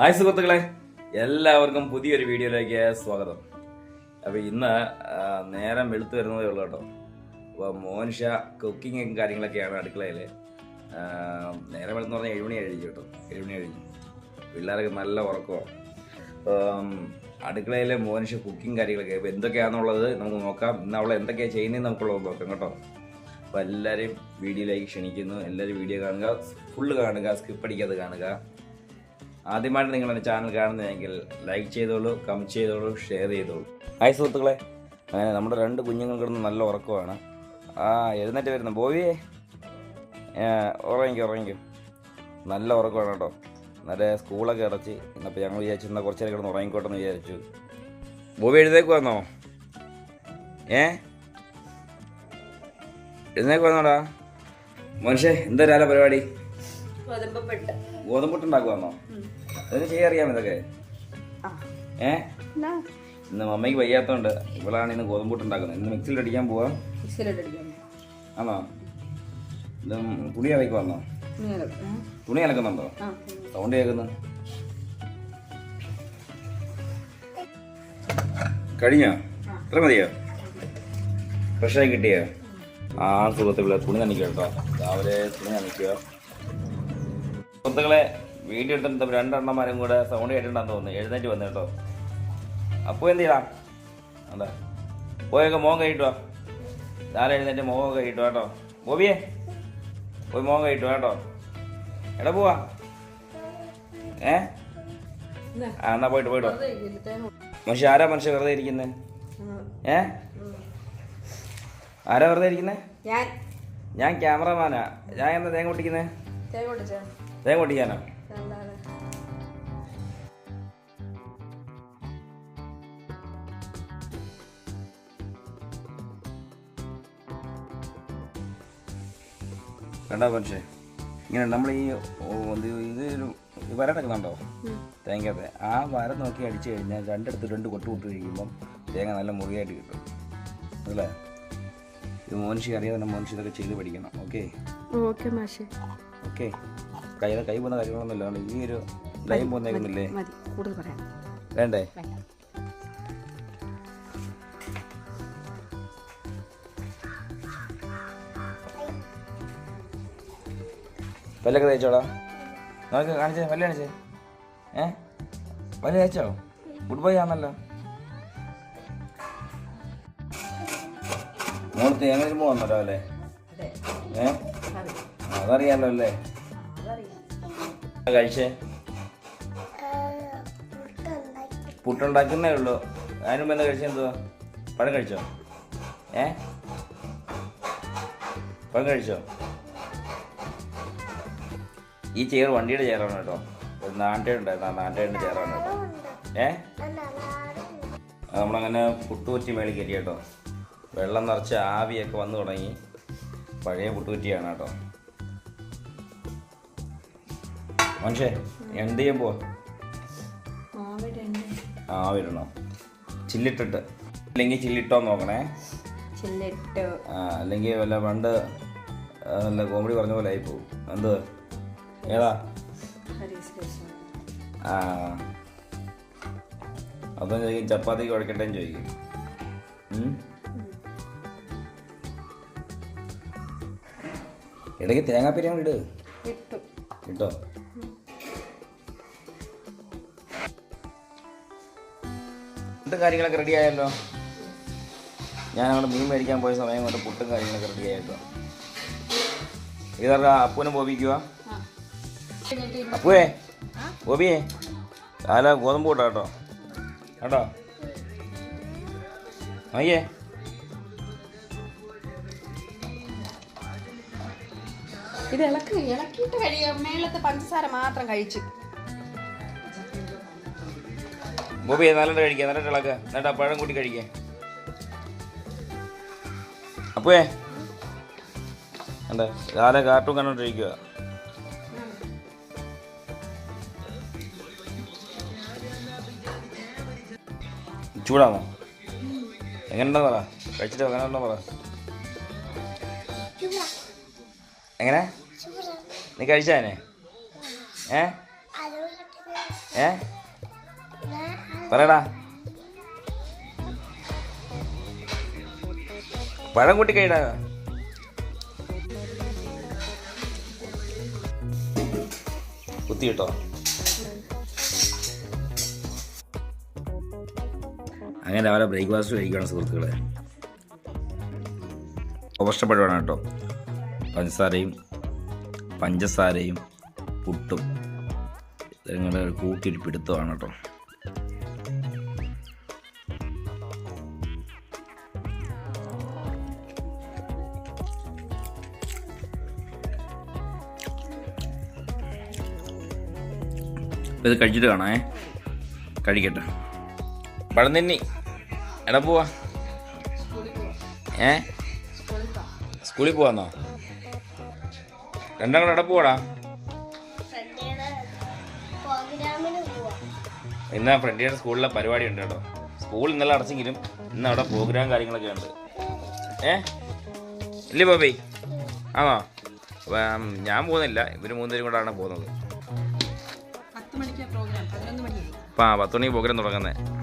Hi സുഹൃത്തുക്കളെ എല്ലാവർക്കും പുതിയൊരു വീഡിയോയിലേക്ക് സ്വാഗതം. അപ്പോൾ ഇന്ന് നേരം വെളുത്തു വരുന്നതേ ഉള്ളൂ കേട്ടോ. അപ്പോൾ മോനിഷ കുക്കിങ്ങും കാര്യങ്ങളൊക്കെയാണ് അടുക്കളയിൽ നേരം വെളുത്തെന്ന് പറഞ്ഞാൽ ഏഴുമണി കഴിഞ്ഞു കേട്ടോ. ഏഴുമണി കഴിഞ്ഞു. പിള്ളേരൊക്കെ നല്ല ഉറക്കമാണ് അടുക്കളയിലെ മോനിഷ കുക്കിംഗ് കാര്യങ്ങളൊക്കെ അപ്പോൾ എന്തൊക്കെയാണെന്നുള്ളത് നമുക്ക് നോക്കാം. ഇന്ന് അവൾ എന്തൊക്കെയാണ് ചെയ്യുന്നതെന്ന് നമുക്കുള്ളത് നോക്കാം കേട്ടോ. അപ്പോൾ എല്ലാവരെയും വീഡിയോയിലേക്ക് ക്ഷണിക്കുന്നു. എല്ലാവരും വീഡിയോ കാണുക ഫുള്ള് കാണുക സ്കിപ്പ് അടിക്കാതെ കാണുക. ആദ്യമായിട്ട് നിങ്ങൾ എന്റെ ചാനൽ കാണുന്നതെങ്കിൽ ലൈക്ക് ചെയ്തോളൂ കമന്റ് ചെയ്തോളൂ ഷെയർ ചെയ്തോളൂ. ഹായ് സുഹൃത്തുക്കളെ. അങ്ങനെ നമ്മുടെ രണ്ട് കുഞ്ഞുങ്ങൾ കിടന്ന് നല്ല ഉറക്കമാണ്. ആ എഴുന്നേറ്റ് വരുന്ന. ബോവിയെ ഉറങ്ങിക്കോ ഉറങ്ങിക്കോ. നല്ല ഉറക്കമാണ് കേട്ടോ. നല്ല സ്കൂളൊക്കെ അടച്ച്. ഇന്നപ്പോൾ ഞങ്ങൾ വിചാരിച്ചു എന്നാൽ കുറച്ച് നേരം കിടന്ന് ഉറങ്ങിക്കോട്ടെ എന്ന് വിചാരിച്ചു. ബോബി എഴുതേക്ക് വന്നോ? ഏ? എഴുന്നേക്ക് വന്നോടാ. മനുഷ്യ എന്താ രാവിലെ പരിപാടി? ഗോതമ്പുട്ടുണ്ടാക്കുവാന്നോ? അതൊക്കെ ചെയ്യാറിയാം ഇതൊക്കെ? ഏ? ഇന്ന് മമ്മയ്ക്ക് വയ്യാത്തോണ്ട് ഇവളാണ് ഇന്ന് ഗോതമ്പുട്ടുണ്ടാക്കുന്നത്. ഇന്ന് മിക്സിയിൽ അടിക്കാൻ പോവാം. ആണോ? ഇത് തുണി അലക്കുവാന്നോ തുണി അലക്കുന്നുണ്ടോ? സൗണ്ട് കേൾക്കുന്നു. കഴിഞ്ഞോ? ഇത്ര മതിയോ? ഫ്രഷായി കിട്ടിയോ? ആ സുഖത്തിൽ തുണി നനയ്ക്കുക കേട്ടോ. രാവിലെ തുണി നനയ്ക്കുക സുഹൃത്തുക്കളെ വീഡിയോ എടുത്തിട്ട് രണ്ടെണ്ണന്മാരും കൂടെ സൗണ്ട് കേട്ടിട്ടുണ്ടെന്ന് തോന്നുന്നു. എഴുന്നേറ്റ് വന്നു കേട്ടോ. അപ്പോൾ എന്ത് ചെയ്യടാ അതാ. പോയൊക്കെ മോൻ കഴിട്ടോ രാവിലെ എഴുന്നേറ്റ് മോഹം കഴിട്ടോ കേട്ടോ. ബോബിയെ പോയി മോഹം കഴിട്ടോ കേട്ടോ. എടാ പോവാ. ഏ? ആ എന്നാ പോയിട്ട് പോയിട്ടോ മനുഷ്യ ആരാ മനുഷ്യ വെറുതെ ഇരിക്കുന്നത് ഏ? ആരാ വെറുതെ ഇരിക്കുന്നത് ഞാൻ. ഞാൻ ക്യാമറമാനാ. ഞാൻ എന്താ തേങ്ങ പൊട്ടിക്കുന്നത് തേങ്ങ പൊട്ടിക്കാനോ? കണ്ടാ മനുഷ്യ ഇങ്ങനെ നമ്മൾ ഈ ഇത് വരടക്കുന്നുണ്ടോ? തേങ്ങത്തെ ആ വര നോക്കി അടിച്ചു കഴിഞ്ഞാൽ രണ്ടിടത്ത് രണ്ട് കൊട്ട് കൊട്ട് കഴിക്കുമ്പം തേങ്ങ നല്ല മുറിയായിട്ട് കിട്ടും. അല്ലേ? ഇത് മോനിഷി അറിയാതെ തന്നെ ഇതൊക്കെ ചെയ്ത് പഠിക്കണം. ഓക്കെ? ഓക്കെ മാഷേ. ഓക്കെ? കയ്യിലെ കൈ പോകുന്ന കാര്യങ്ങളൊന്നുമില്ല. ഈ ഒരു ലൈൻ പോകുന്നേക്കുന്നില്ലേ കൂടുതൽ പറയാം വേണ്ടേ? പല്ലൊക്കെ തയ്ച്ചോടാ നോക്ക് കാണിച്ചേ പല്ല് കാണിച്ചേ. ഏ? പല്ല് തയ്ച്ചോ ഗുഡ് ബൈ ആണല്ലോ. മോൾ തേങ്ങ വരുമ്പോ വന്നോ രാവിലെ ഏ? അതറിയാലോ അല്ലേ? കഴിച്ചേ. പുട്ടുണ്ടാക്കുന്നേ ഉള്ളൂ. അതിന് മുമ്പ് എന്താ കഴിച്ചെന്തുവാ പഴം കഴിച്ചോ? ഏ? പഴം കഴിച്ചോ? ഈ ചെയർ വണ്ടിയുടെ ചെയറാണ് കേട്ടോ. ഒരു നാണ്ടയുണ്ടായിരുന്നു ആ നാണ്ടയുടെ ചെയറാണ് കേട്ടോ. ഏ? നമ്മളങ്ങനെ പുട്ടുകുറ്റി മേളിൽ കയറ്റി കേട്ടോ. വെള്ളം നിറച്ച് ആവിയൊക്കെ വന്നു തുടങ്ങി. പഴയ പുട്ടുകുറ്റിയാണ് കേട്ടോ. മനുഷ്യേ എന്ത് ചെയ്യാൻ പോവാ? ആവിടണോ? ചില്ലിട്ടിട്ട്. അല്ലെങ്കിൽ ചില്ലിട്ടോ നോക്കണേ. ചില്ലിട്ട്. അല്ലെങ്കിൽ വല്ല പണ്ട് നല്ല കോമഡി പറഞ്ഞ പോലെ ആയി പോകും എന്ത്? ഏതാ. ആ. അപ്പം ചോദിക്കും ചപ്പാത്തി കുഴക്കട്ടെ ചോദിക്കും? ഇടയ്ക്ക് തേങ്ങാപ്പിരിയാണ് അങ്ങോട്ട് ഇട്. ഇട്ടു. കിട്ടോ പുട്ടും കാര്യങ്ങളൊക്കെ റെഡി ആയല്ലോ. ഞാൻ അവിടെ മീൻ മേടിക്കാൻ പോയ സമയം കൊണ്ട് പുട്ടും കാര്യങ്ങളൊക്കെ റെഡി ആയല്ലോ. ഇതാ അപ്പൂനെ ബോബിക്കുക അപ്പുവേ ബോബിയെ. കാല ഗോതമ്പ് കൂട്ടാ കേട്ടോ. കേട്ടോ അയ്യേ. ഇത് ഇളക്കി ഇളക്കിയിട്ട് കഴിയുക മേളത്തെ പഞ്ചസാര മാത്രം കഴിച്ച്. ബോബിയെ നല്ലോണം കഴിക്കുക നല്ലോണം ഇളക്കുക എന്നിട്ട് ആ പഴം കൂട്ടി കഴിക്കുക അപ്പേ. എന്താ രാവിലെ കാർട്ടൂൺ കണ്ടോണ്ടിരിക്കുക ചൂടാണോ എങ്ങനെയുണ്ടെന്ന് പറ. കഴിച്ചിട്ട് എങ്ങനെയുണ്ടോ പറ. എങ്ങനെ? നീ കഴിച്ചാനെ ഏ? ഏ? പറയടാ. പഴം കൂട്ടി കഴിടാ. കുത്തി കിട്ടോ. അങ്ങനെ അവരെ ബ്രേക്ക്ഫാസ്റ്റ് കഴിക്കുകയാണ് സുഹൃത്തുക്കളെ. ഉപഷ്ടപ്പെടുവാണ് കേട്ടോ. പഞ്ചസാരയും പഞ്ചസാരയും പുട്ടും നിങ്ങളുടെ ഒരു കൂട്ടിയൊരു പിടുത്തമാണ് കേട്ടോ. ഇത് കഴിച്ചിട്ട് കാണാം ഏ. കഴിക്കട്ടെ. പഴം എടാ പോവാ. ഏ? സ്കൂളിൽ പോവാന്നോ? രണ്ടാം കൂടെ എവിടെ പോവാടാ? ഇന്ന് ഫ്രണ്ടിയുടെ സ്കൂളിലെ പരിപാടി ഉണ്ട് കേട്ടോ. സ്കൂൾ ഇന്നലെ അടച്ചെങ്കിലും ഇന്ന് അവിടെ പ്രോഗ്രാം കാര്യങ്ങളൊക്കെ ഉണ്ട്. ഏ? ഇല്ലേ ബോബി? ആണോ? ഞാൻ പോകുന്നില്ല. ഇവർ മൂന്നുപേരും കൂടാണ് പോകുന്നത്. പത്ത് തുണി പ്രോഗ്രാം തുടങ്ങുന്നത്